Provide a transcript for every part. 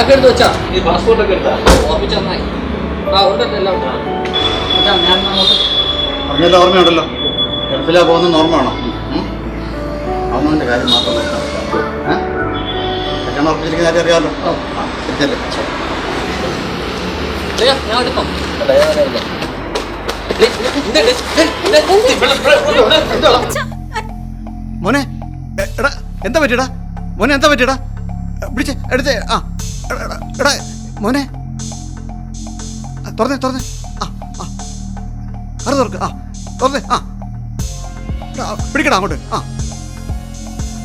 Bag എടുത്ത് വെച്ചാ. ഈ പാസ്പോർട്ട് ഒക്കെ എടുത്താ? ഓർമ്മിച്ച നന്നായി. ആ ഉണ്ടല്ലോ എല്ലാം ഉണ്ട്. അതാ ഞാൻ ഉണ്ടല്ലോ ഓർമ്മയുണ്ടല്ലോ. ഗൾഫിലാ പോകുന്ന ഓർമ്മയാണോ? അമ്മന്റെ കാര്യം മാത്രം കല്യാണം ഉറപ്പിച്ചിരിക്കുന്ന കാര്യം അറിയാമല്ലോ. ഓ. ആ ശരിയല്ലേ? അയ്യോ ഞാൻ എടുക്കാം മോനെ എടാ എന്താ പറ്റിയടാ? മോനെ എന്താ പറ്റിയടാ? പിടിച്ച് എടുത്തേ ആ. എടാ, മോനെ. തുറന്നേ തുറന്നേ. ആ ആ. അത് തുറക്ക്. ആ തുറന്നേ ആ. പിടിക്കടാ അങ്ങോട്ട്. ആ.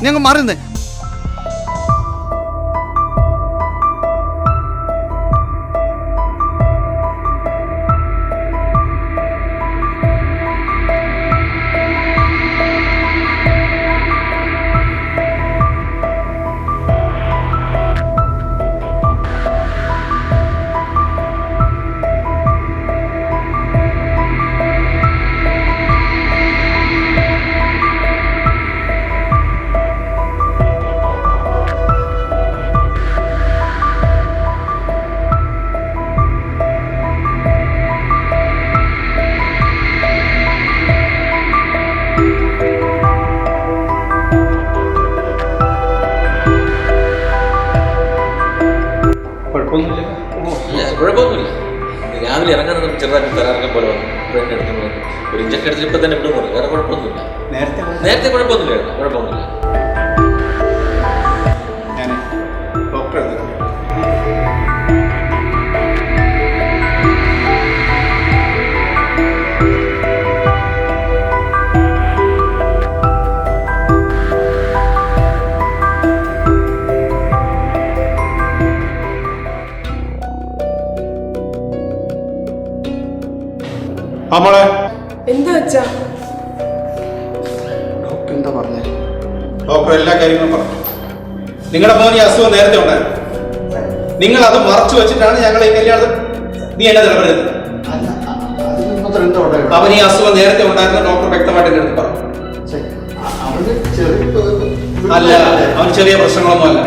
നീ അങ്ങ് മാറി പോലെ വന്നു. ട്രെയിൻ ഒരു ഇഞ്ചക്ഷൻ എടുത്തിട്ട് ഇപ്പം തന്നെ പോകുന്നു വേറെ കുഴപ്പമൊന്നുമില്ല. നേരത്തെ നേരത്തെ കുഴപ്പമൊന്നുമില്ല. നമ്മളെ എന്താ അച്ഛാ? ഡോക്ടർ എന്താ പറഞ്ഞേ? ഡോക്ടർ എല്ലാ കാര്യങ്ങളും പറഞ്ഞു. നിങ്ങളുടെ മോൻ ഈ അസുഖം നേരത്തെ ഉണ്ടായിരുന്നു. നിങ്ങൾ അത് മറച്ചു വെച്ചിട്ടാണ് ഞങ്ങൾ ഈ കല്യാണം നീ എന്നെ അവിടെ അവൻ ഈ അസുഖം നേരത്തെ ഉണ്ടായിരുന്ന ഡോക്ടർ വ്യക്തമായിട്ട് എന്റെ അടുത്ത് പറഞ്ഞു. അവന് അല്ല അവൻ ചെറിയ പ്രശ്നങ്ങളൊന്നും അല്ല.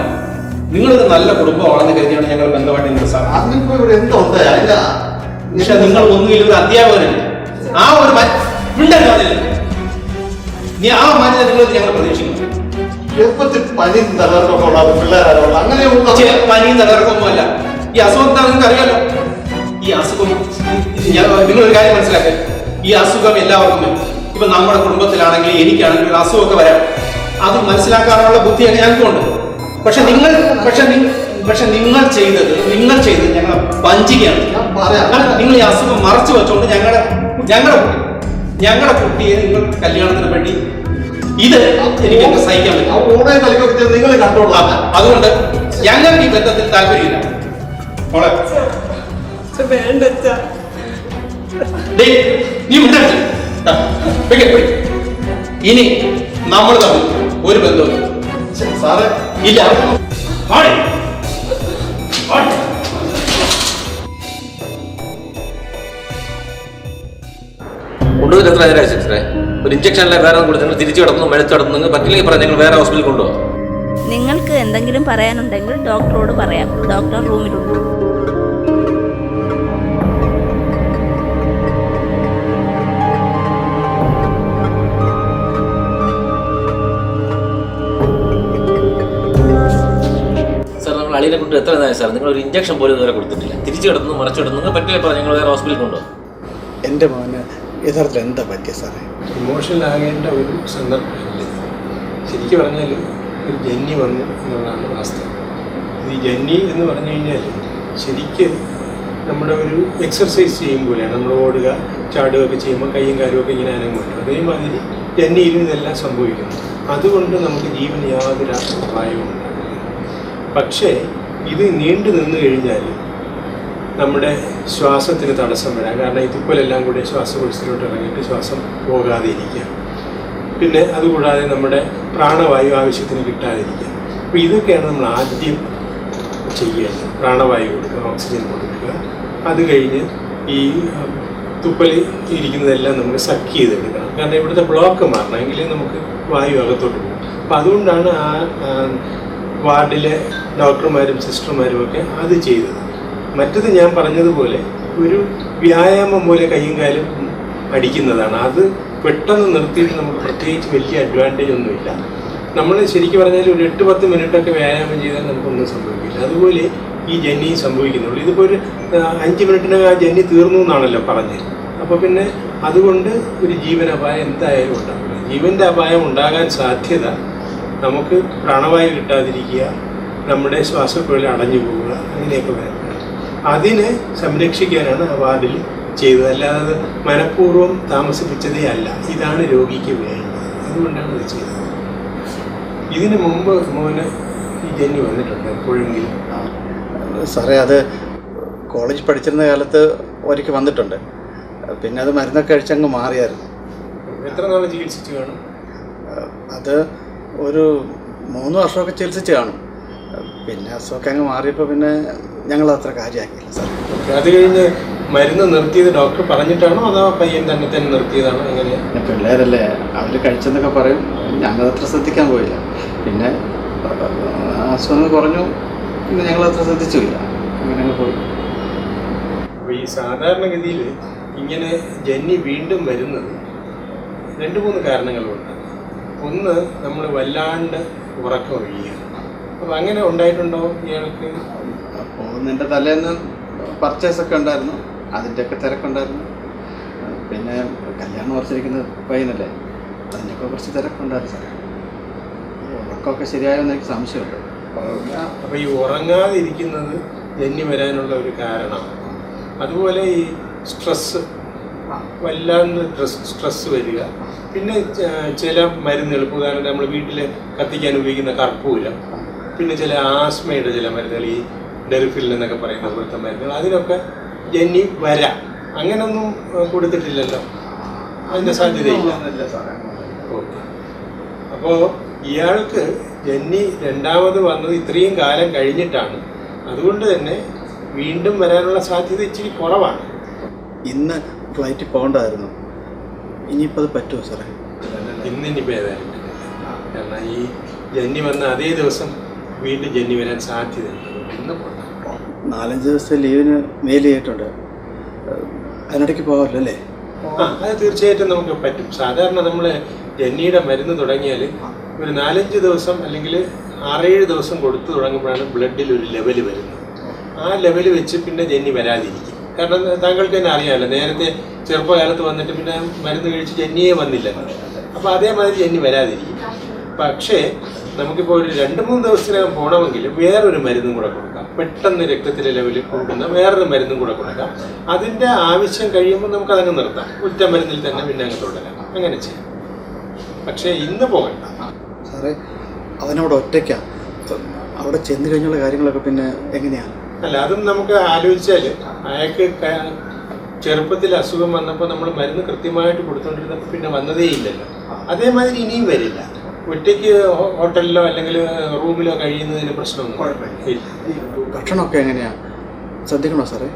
നിങ്ങളൊരു നല്ല കുടുംബമാണെന്ന് കരുതിയാണ് ഞങ്ങൾ ബന്ധമായിട്ട് നിങ്ങൾ സാർ പക്ഷെ നിങ്ങൾ ഒന്നുമില്ല ഒരു അധ്യാപകനല്ലേ? ആ ഒരു ഉണ്ടല്ലോ അതിൽ. നീ ആ മാന്യത നിങ്ങൾ ഞങ്ങൾ പ്രതീക്ഷിക്കുന്നു എപ്പത്തിൽ പനി തളർന്നൊക്കെ ഉള്ളത്. അങ്ങനെ പനിയും തകർക്കൊന്നുമല്ല. ഈ അസുഖം നിങ്ങൾക്ക് അറിയാലോ? ഈ അസുഖം നിങ്ങളൊരു കാര്യം മനസ്സിലാക്കുക ഈ അസുഖം എല്ലാവർക്കും വരും. ഇപ്പൊ നമ്മുടെ കുടുംബത്തിലാണെങ്കിൽ എനിക്കാണെങ്കിൽ ഒരു അസുഖമൊക്കെ വരാം. അത് മനസ്സിലാക്കാനുള്ള ബുദ്ധിയൊക്കെ ഞങ്ങൾക്കുണ്ട് പക്ഷെ നിങ്ങൾ പക്ഷെ പക്ഷെ നിങ്ങൾ ചെയ്തത് നിങ്ങൾ ചെയ്തത് ഞങ്ങളെ വഞ്ചിക്കുകയാണ്. നിങ്ങൾ ഈ അസുഖം മറച്ചു വെച്ചുകൊണ്ട് ഞങ്ങളുടെ ഞങ്ങളുടെ കുട്ടി. ഞങ്ങളുടെ കുട്ടിയെ നിങ്ങൾ കല്യാണത്തിന് വേണ്ടി ഇത് എനിക്ക് സഹിക്കാൻ ആ പറ്റും ഓടെ കളിക്കൊക്കെ നിങ്ങൾ കണ്ടോളാം. അതുകൊണ്ട് ഞങ്ങൾക്ക് ഈ ബന്ധത്തിൽ താല്പര്യമില്ല. മോളെ. വേണ്ട നീ. ഇനി നമ്മൾ തമ്മിൽ ഒരു ബന്ധവും സാറേ. ഇല്ല. കൊണ്ടുപോയി എത്ര നേരം സിസ്റ്ററെ ഒരു ഇഞ്ചക്ഷനല്ല വേറെ കൊടുത്തു തിരിച്ചു കിടന്നു മെഴുത്ത് കിടന്നു നിങ്ങൾ പറ്റില്ലെങ്കിൽ പറയാം നിങ്ങൾ വേറെ ഹോസ്പിറ്റലിൽ കൊണ്ടുപോകാം നിങ്ങൾക്ക് എന്തെങ്കിലും പറയാനുണ്ടെങ്കിൽ ഡോക്ടറോട് പറയാം. ഡോക്ടർ റൂമിലുണ്ട്. സാർ നമ്മൾ അളിയെ കൊണ്ട് എത്ര നേരം സാർ നിങ്ങൾ ഒരു ഇഞ്ചക്ഷൻ പോലും ഇതുവരെ കൊടുത്തിട്ടില്ല. തിരിച്ചു കിടന്നു മറച്ചു കിടന്നു നിങ്ങൾ പറ്റില്ല ഞങ്ങൾ വേറെ ഹോസ്പിറ്റലിൽ കൊണ്ടുപോകാം എന്റെ മോന് യഥാർത്ഥത്തിൽ എന്താ പറ്റിയ സാറേ? ഇമോഷണൽ ആകേണ്ട ഒരു സന്ദർഭമില്ല. ശരിക്കും പറഞ്ഞാൽ ഒരു ജന്നി വന്നു എന്നുള്ളതാണ് വാസ്തവം. ഈ ജന്നി എന്ന് പറഞ്ഞു കഴിഞ്ഞാൽ ശരിക്കും നമ്മുടെ ഒരു എക്സർസൈസ് ചെയ്യും പോലെയാണ്. നമ്മൾ ഓടുക ചാടുക ഒക്കെ ചെയ്യുമ്പോൾ കൈയും കാര്യമൊക്കെ ഇങ്ങനെ അനങ്ങുമല്ലോ അതേമാതിരി ജന്നിയിലും ഇതെല്ലാം സംഭവിക്കുന്നു. അതുകൊണ്ട് നമുക്ക് ജീവൻ യാതൊരു അപായവും പക്ഷേ ഇത് നീണ്ടു നിന്ന് കഴിഞ്ഞാൽ നമ്മുടെ ശ്വാസത്തിന് തടസ്സം വരാം കാരണം ഇതുപോലെല്ലാം കൂടി ശ്വാസകോശത്തിലോട്ട് ഇറങ്ങിയിട്ട് ശ്വാസം പോകാതെ ഇരിക്കുക പിന്നെ അതുകൂടാതെ നമ്മുടെ പ്രാണവായു ആവശ്യത്തിന് കിട്ടാതിരിക്കുക. അപ്പോൾ ഇതൊക്കെയാണ് നമ്മൾ ആദ്യം ചെയ്യേണ്ടത്. പ്രാണവായു കൊടുക്കുക ഓക്സിജൻ കൊടുക്കുക. അത് കഴിഞ്ഞ് ഈ തുപ്പൽ ഇരിക്കുന്നതെല്ലാം നമുക്ക് സക്ക് ചെയ്തെടുക്കണം. കാരണം ഇവിടുത്തെ ബ്ലോക്ക് മാറണമെങ്കിൽ നമുക്ക് വായു അകത്തോട്ട് പോകും. അപ്പം അതുകൊണ്ടാണ് ആ, വാർഡിലെ ഡോക്ടർമാരും സിസ്റ്റർമാരും ഒക്കെ അത് ചെയ്തത്. മറ്റത് ഞാൻ പറഞ്ഞതുപോലെ ഒരു വ്യായാമം പോലെ കൈയും കാലും അടിക്കുന്നതാണ് അത് പെട്ടെന്ന് നിർത്തിയിട്ട് നമുക്ക് പ്രത്യേകിച്ച് വലിയ അഡ്വാന്റേജ് ഒന്നുമില്ല. നമ്മൾ ശരിക്കും പറഞ്ഞാൽ ഒരു എട്ട് പത്ത് മിനിറ്റൊക്കെ വ്യായാമം ചെയ്താൽ നമുക്കൊന്നും സംഭവിക്കില്ല. അതുപോലെ ഈ ജന്നി സംഭവിക്കുന്നുള്ളൂ. ഇതിപ്പോൾ ഒരു അഞ്ച് മിനിറ്റിനകം ആ ജന്നി തീർന്നു എന്നാണല്ലോ പറഞ്ഞത്. അപ്പോൾ പിന്നെ അതുകൊണ്ട് ഒരു ജീവനപായം എന്തായാലും ഉണ്ടാവില്ല ജീവന്റെ അപായം ഉണ്ടാകാൻ സാധ്യത നമുക്ക് പ്രാണവായു കിട്ടാതിരിക്കുക നമ്മുടെ ശ്വാസക്കുഴൽ അടഞ്ഞു പോവുക അങ്ങനെയൊക്കെ വരാം. അതിനെ സംരക്ഷിക്കാനാണ് ആ വാർഡിൽ ചെയ്തത്. അല്ലാതെ മനഃപൂർവം താമസിപ്പിച്ചതേ അല്ല. ഇതാണ് രോഗിക്ക് വേണ്ടത്. അതുകൊണ്ടാണ് ഇത് ചെയ്തത്. ഇതിനു മുമ്പ് മോന് ഈ ജന്നി വന്നിട്ടുണ്ട് എപ്പോഴെങ്കിലും. സാറേ അത് കോളേജ് പഠിച്ചിരുന്ന കാലത്ത് ഒരിക്കൽ വന്നിട്ടുണ്ട്. പിന്നെ അത് മരുന്നൊക്കെ കഴിച്ചങ്ങ് മാറിയായിരുന്നു. എത്ര നാൾ ചികിത്സിച്ച് കാണും? അത് ഒരു മൂന്ന് വർഷമൊക്കെ ചികിത്സിച്ച് കാണും. പിന്നെ അസുഖമൊക്കെ അങ്ങ് മാറിയപ്പോൾ പിന്നെ ഞങ്ങൾ അത്ര കാര്യമാക്കിയില്ല സാർ. അത് കഴിഞ്ഞ് മരുന്ന് നിർത്തിയത് ഡോക്ടർ പറഞ്ഞിട്ടാണോ അതോ പയ്യൻ തന്നെ തന്നെ നിർത്തിയതാണോ? എങ്ങനെയാണ് പിള്ളേരല്ലേ അവർ കഴിച്ചെന്നൊക്കെ പറയും. ഞങ്ങളത്ര ശ്രദ്ധിക്കാൻ പോയില്ല. പിന്നെ അസുഖങ്ങൾ കുറഞ്ഞു. പിന്നെ ഞങ്ങളത്ര ശ്രദ്ധിച്ചുമില്ല. അങ്ങനെ അങ്ങ് പോയി. അപ്പോൾ ഈ സാധാരണഗതിയിൽ ഇങ്ങനെ ജന്നി വീണ്ടും വരുന്നത് രണ്ട് മൂന്ന് കാരണങ്ങളുണ്ട്. ഒന്ന് നമ്മൾ വല്ലാണ്ട് ഉറക്കം ഒഴിയുക അപ്പോൾ അങ്ങനെ ഉണ്ടായിട്ടുണ്ടോ ഇയാൾക്ക്? അപ്പോൾ നിന്റെ പർച്ചേസ് ഒക്കെ ഉണ്ടായിരുന്നു അതിന്റെയൊക്കെ തിരക്കുണ്ടായിരുന്നു. പിന്നെ കല്യാണം ഉറച്ചിരിക്കുന്ന പയ്യനല്ലേ അതിന്റെയൊക്കെ കുറച്ച് തിരക്കുണ്ടായിരുന്നു സാർ ഉറക്കമൊക്കെ ശരിയായെന്ന് എനിക്ക് സംശയമുണ്ട്. അപ്പോൾ ഈ ഉറങ്ങാതിരിക്കുന്നത് ജന്നി വരാനുള്ള ഒരു കാരണം. അതുപോലെ ഈ സ്ട്രെസ്സ് വല്ലാണ്ട് സ്ട്രെസ് സ്ട്രെസ് വരിക. പിന്നെ ചില മരുന്നുകൾ ഇപ്പോൾ ഉദാഹരണം നമ്മൾ വീട്ടിൽ കത്തിക്കാൻ ഉപയോഗിക്കുന്ന കർപ്പൂരം. പിന്നെ ചില ആസ്മയുടെ ചില മരുന്നുകൾ ഈ ഡെറിഫിൽ എന്നൊക്കെ പറയുന്ന പോലത്തെ മരുന്നുകൾ. അതിനൊക്കെ ജന്നി വരാം. അങ്ങനൊന്നും കൊടുത്തിട്ടില്ലല്ലോ. അതിന്റെ സാധ്യതയില്ല. ഓക്കെ. അപ്പോൾ ഇയാൾക്ക് ജന്നി രണ്ടാമത് വന്നത് ഇത്രയും കാലം കഴിഞ്ഞിട്ടാണ്. അതുകൊണ്ട് തന്നെ വീണ്ടും വരാനുള്ള സാധ്യത ഇച്ചിരി കുറവാണ്. ഇന്ന് ഫ്ലൈറ്റിൽ പോകണ്ടായിരുന്നു. ഇനിയിപ്പോൾ അത് പറ്റുമോ സാറേ? ഇന്ന് ഇനിയിപ്പോൾ ഏതായാലും കാരണം ഈ ജന്നി വന്ന അതേ ദിവസം വീണ്ടും ജന്നി വരാൻ സാധ്യതയുണ്ട്. ഇന്ന് പോകണ്ട നാലഞ്ച് ദിവസത്തെ ലീവിന് മെയിൽ ചെയ്തിട്ടുണ്ട്. അതിനിടയ്ക്ക് പോകാമല്ലോ അല്ലേ? അത് തീർച്ചയായിട്ടും നമുക്ക് പറ്റും. സാധാരണ നമ്മൾ ജന്നിയുടെ മരുന്ന് തുടങ്ങിയാൽ ഒരു നാലഞ്ച് ദിവസം അല്ലെങ്കിൽ ആറേഴ് ദിവസം കൊടുത്തു തുടങ്ങുമ്പോഴാണ് ബ്ലഡിൽ ഒരു ലെവൽ വരുന്നത്. ആ ലെവൽ വെച്ച് പിന്നെ ജന്നി വരാതിരിക്കും. കാരണം താങ്കൾക്ക് തന്നെ അറിയാമല്ലോ നേരത്തെ ചെറുപ്പകാലത്ത് വന്നിട്ട് പിന്നെ മരുന്ന് കഴിച്ച് ജന്നിയെ വന്നില്ല അപ്പോൾ അതേമാതിരി ജന്നി വരാതിരിക്കും. പക്ഷേ നമുക്കിപ്പോൾ ഒരു രണ്ട് മൂന്ന് ദിവസത്തിനകം പോകണമെങ്കിൽ വേറൊരു മരുന്നും കൂടെ കൊടുക്കാം. പെട്ടെന്ന് രക്തത്തിലെ ലെവലിൽ കൂടുന്ന വേറൊരു മരുന്നും കൂടെ കൊടുക്കാം. അതിന്റെ ആവശ്യം കഴിയുമ്പോൾ നമുക്ക് അതങ്ങ് നിർത്താം. ഒറ്റ മരുന്നിൽ തന്നെ പിന്നെ അങ്ങ് തുടരാം. അങ്ങനെ ചെയ്യാം. പക്ഷേ ഇന്ന് പോകണ്ട. സാറേ അവനവിടെ ഒറ്റയ്ക്കാണ് അവിടെ ചെന്ന് കഴിഞ്ഞുള്ള കാര്യങ്ങളൊക്കെ പിന്നെ എങ്ങനെയാണ് അല്ല അതും നമുക്ക് ആലോചിച്ചാൽ അയാൾക്ക് ചെറുപ്പത്തിൽ അസുഖം വന്നപ്പോൾ നമ്മൾ മരുന്ന് കൃത്യമായിട്ട് കൊടുത്തോണ്ടിരുന്നപ്പോൾ പിന്നെ വന്നതേ ഇല്ലല്ലോ അതേമാതിരി ഇനിയും വരില്ല. ഒറ്റയ്ക്ക് ഹോട്ടലിലോ അല്ലെങ്കിൽ റൂമിലോ കഴിയുന്നതിന് പ്രശ്നമൊന്നും ഇല്ല. ഭക്ഷണമൊക്കെ എങ്ങനെയാ? ശ്രദ്ധിക്കണോ സാറേ?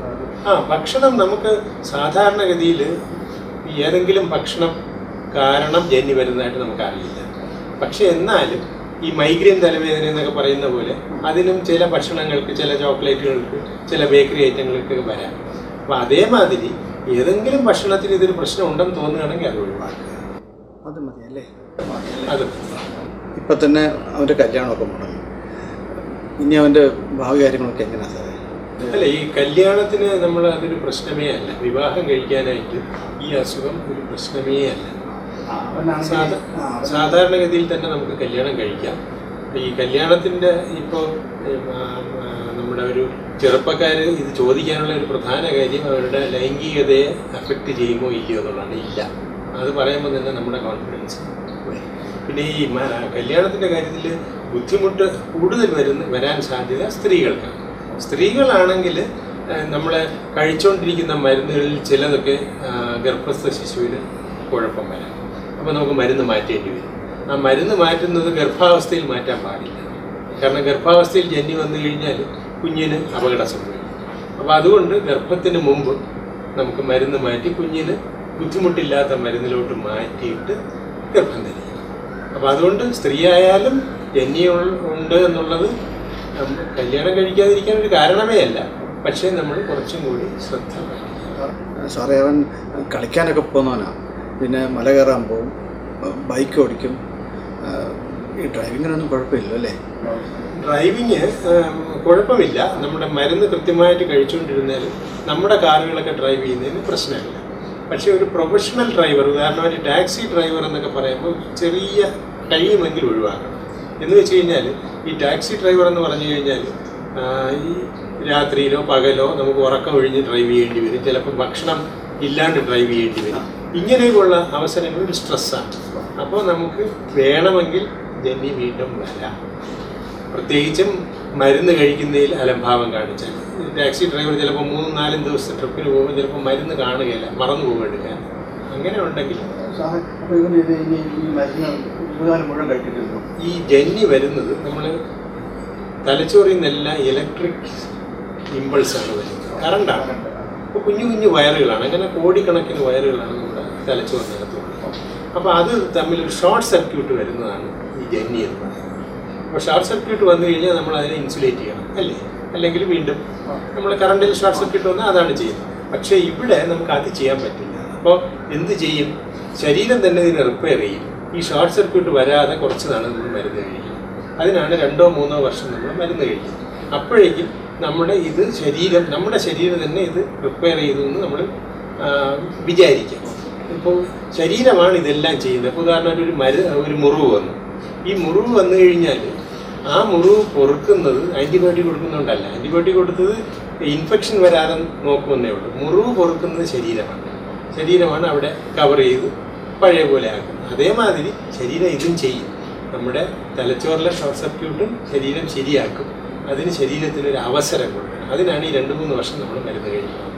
ആ ഭക്ഷണം നമുക്ക് സാധാരണഗതിയിൽ ഏതെങ്കിലും ഭക്ഷണം കാരണം ജന്നി വരുന്നതായിട്ട് നമുക്ക് അറിയില്ല പക്ഷെ എന്നാലും ഈ മൈഗ്രെയിൻ തലവേദന എന്നൊക്കെ പറയുന്ന പോലെ അതിനും ചില ഭക്ഷണങ്ങൾക്ക് ചില ചോക്ലേറ്റുകൾക്ക് ചില ബേക്കറി ഐറ്റങ്ങൾക്ക് വരാം. അപ്പം അതേമാതിരി ഏതെങ്കിലും ഭക്ഷണത്തിന് ഇതൊരു പ്രശ്നം ഉണ്ടെന്ന് തോന്നുകയാണെങ്കിൽ അത് ഒഴിവാക്കുക. അത് മതി അല്ലേ? അത്. ഇപ്പം തന്നെ അവന്റെ കല്യാണമൊക്കെ മുടങ്ങി. ഇനി അവന്റെ ഭാവി കാര്യങ്ങളൊക്കെ എങ്ങനെയാണ് സാറേ? അല്ല ഈ കല്യാണത്തിന് നമ്മൾ അതൊരു പ്രശ്നമേ അല്ല. വിവാഹം കഴിക്കാനായിട്ട് ഈ അസുഖം ഒരു പ്രശ്നമേ അല്ല. സാധാ സാധാരണഗതിയിൽ തന്നെ നമുക്ക് കല്യാണം കഴിക്കാം. ഈ കല്യാണത്തിന്റെ ഇപ്പോൾ നമ്മുടെ ഒരു ചെറുപ്പക്കാർ ഇത് ചോദിക്കാനുള്ള ഒരു പ്രധാന കാര്യം അവരുടെ ലൈംഗികതയെ അഫക്റ്റ് ചെയ്യുമോ ഇല്ലയോ എന്നുള്ളതാണ്. ഇല്ല. അത് പറയുമ്പോൾ തന്നെ നമ്മുടെ കോൺഫിഡൻസ് പിന്നെ ഈ കല്യാണത്തിന്റെ കാര്യത്തിൽ ബുദ്ധിമുട്ട് കൂടുതൽ വരുന്ന വരാൻ സാധ്യത സ്ത്രീകൾക്കാണ്. സ്ത്രീകളാണെങ്കിൽ നമ്മൾ കഴിച്ചുകൊണ്ടിരിക്കുന്ന മരുന്നുകളിൽ ചിലതൊക്കെ ഗർഭസ്ഥ ശിശുവിന് കുഴപ്പം വരാം. അപ്പോൾ നമുക്ക് മരുന്ന് മാറ്റേണ്ടി വരും. ആ മരുന്ന് മാറ്റുന്നത് ഗർഭാവസ്ഥയിൽ മാറ്റാൻ പാടില്ല. കാരണം ഗർഭാവസ്ഥയിൽ ജന്നി വന്നു കഴിഞ്ഞാൽ കുഞ്ഞിന് അപകടം സംഭവിക്കും. അപ്പോൾ അതുകൊണ്ട് ഗർഭത്തിന് മുമ്പ് നമുക്ക് മരുന്ന് മാറ്റി കുഞ്ഞിന് ബുദ്ധിമുട്ടില്ലാത്ത മരുന്നിലോട്ട് മാറ്റിയിട്ട് ഗർഭം ധരിക്കണം അപ്പോൾ അതുകൊണ്ട് സ്ത്രീയായാലും ആയാലും ജന്നി ഉണ്ട് എന്നുള്ളത് കല്യാണം കഴിക്കാതിരിക്കാൻ ഒരു കാരണമേ അല്ല. പക്ഷേ നമ്മൾ കുറച്ചും കൂടി ശ്രദ്ധ. സാറേ അവൻ കളിക്കാനൊക്കെ പോകുന്നവനാണ് പിന്നെ മല കയറാൻ പോവും ബൈക്ക് ഓടിക്കും. ഈ ഡ്രൈവിങ്ങിനൊന്നും കുഴപ്പമില്ല അല്ലേ? ഡ്രൈവിങ് കുഴപ്പമില്ല. നമ്മുടെ മരുന്ന് കൃത്യമായിട്ട് കഴിച്ചുകൊണ്ടിരുന്നാൽ നമ്മുടെ കാറുകളൊക്കെ ഡ്രൈവ് ചെയ്യുന്നതിന് പ്രശ്നമില്ല. പക്ഷേ ഒരു പ്രൊഫഷണൽ ഡ്രൈവർ ഉദാഹരണം ഒരു ടാക്സി ഡ്രൈവർ എന്നൊക്കെ പറയുമ്പോൾ ചെറിയ കഴിയുമെങ്കിൽ ഒഴിവാക്കണം. എന്ന് വെച്ച് കഴിഞ്ഞാൽ ഈ ടാക്സി ഡ്രൈവർ എന്ന് പറഞ്ഞു കഴിഞ്ഞാൽ ഈ രാത്രിയിലോ പകലോ നമുക്ക് ഉറക്കം ഒഴിഞ്ഞ് ഡ്രൈവ് ചെയ്യേണ്ടി വരും. ചിലപ്പോൾ ഭക്ഷണം ഇല്ലാണ്ട് ഡ്രൈവ് ചെയ്യേണ്ടി വരും. ഇങ്ങനെയുള്ള അവസരങ്ങൾ ഒരു സ്ട്രെസ്സാണ് അപ്പോൾ നമുക്ക് വേണമെങ്കിൽ ജന്നി വീണ്ടും വരാം. പ്രത്യേകിച്ചും മരുന്ന് കഴിക്കുന്നതിൽ അലംഭാവം കാണിച്ചാൽ ടാക്സി ഡ്രൈവർ ചിലപ്പോൾ മൂന്നും നാലും ദിവസം ട്രിപ്പിന് പോകുമ്പോൾ ചിലപ്പോൾ മരുന്ന് കാണുകയില്ല മറന്നു പോകും എടുക്കാൻ അങ്ങനെ ഉണ്ടെങ്കിൽ. ഈ ജന്നി വരുന്നത് നമ്മൾ തലച്ചോറിൽ നിന്നെല്ലാം ഇലക്ട്രിക് ഇമ്പൾസാണ് വരുന്നത്. കറണ്ടാണ് അപ്പോൾ കുഞ്ഞു കുഞ്ഞു വയറുകളാണ്. അങ്ങനെ കോടിക്കണക്കിന് വയറുകളാണ് നമ്മുടെ തലച്ചോറിനകത്തുള്ളത് അപ്പോൾ അത് തമ്മിൽ ഒരു ഷോർട്ട് സർക്യൂട്ട് വരുന്നതാണ് ഈ ജന്നി എന്ന് പറയുന്നത്. അപ്പോൾ ഷോർട്ട് സർക്യൂട്ട് വന്നു കഴിഞ്ഞാൽ നമ്മൾ അതിനെ ഇൻസുലേറ്റ് ചെയ്യണം അല്ലേ? അല്ലെങ്കിൽ വീണ്ടും നമ്മൾ കറണ്ടിൽ ഷോർട്ട് സർക്യൂട്ട് വന്നാൽ അതാണ് ചെയ്യുന്നത്. പക്ഷേ ഇവിടെ നമുക്ക് അത് ചെയ്യാൻ പറ്റില്ല. അപ്പോൾ എന്ത് ചെയ്യും? ശരീരം തന്നെ ഇതിനെ റിപ്പയർ ചെയ്യും. ഈ ഷോർട്ട് സർക്യൂട്ട് വരാതെ കുറച്ച് നാൾ നമ്മൾ മരുന്ന് കഴിക്കും അതിനാണ് രണ്ടോ മൂന്നോ വർഷം നമ്മൾ മരുന്ന് കഴിക്കും അപ്പോഴേക്കും നമ്മുടെ ഇത് ശരീരം നമ്മുടെ ശരീരം തന്നെ ഇത് റിപ്പയർ ചെയ്തു എന്ന് നമ്മൾ വിചാരിക്കാം. ഇപ്പോൾ ശരീരമാണ് ഇതെല്ലാം ചെയ്യുന്നത്. ഇപ്പോൾ ഉദാഹരണമായിട്ട് ഒരു മരു ഒരു മുറിവ് വന്നു. ഈ മുറിവ് വന്നു കഴിഞ്ഞാൽ ആ മുറിവ് പൊറുക്കുന്നത് ആന്റിബയോട്ടിക് കൊടുക്കുന്നതുകൊണ്ടല്ല. ആന്റിബയോട്ടിക് കൊടുത്തത് ഇൻഫെക്ഷൻ വരാതെ നോക്കുമെന്നേ ഉള്ളൂ. മുറിവ് പൊറുക്കുന്നത് ശരീരമാണ്. ശരീരമാണ് അവിടെ കവർ ചെയ്ത് പഴയ പോലെ ആക്കുന്നത്. അതേമാതിരി ശരീരം ഇതും ചെയ്യും. നമ്മുടെ തലച്ചോറിലെ ഷോർട്ട് സർക്യൂട്ടും ശരീരം ശരിയാക്കും. അതിന് ശരീരത്തിനൊരു അവസരം കൊടുക്കണം. അതിനാണ് ഈ രണ്ട് മൂന്ന് വർഷം നമ്മൾ മരുന്ന് കഴിക്കുന്നത്.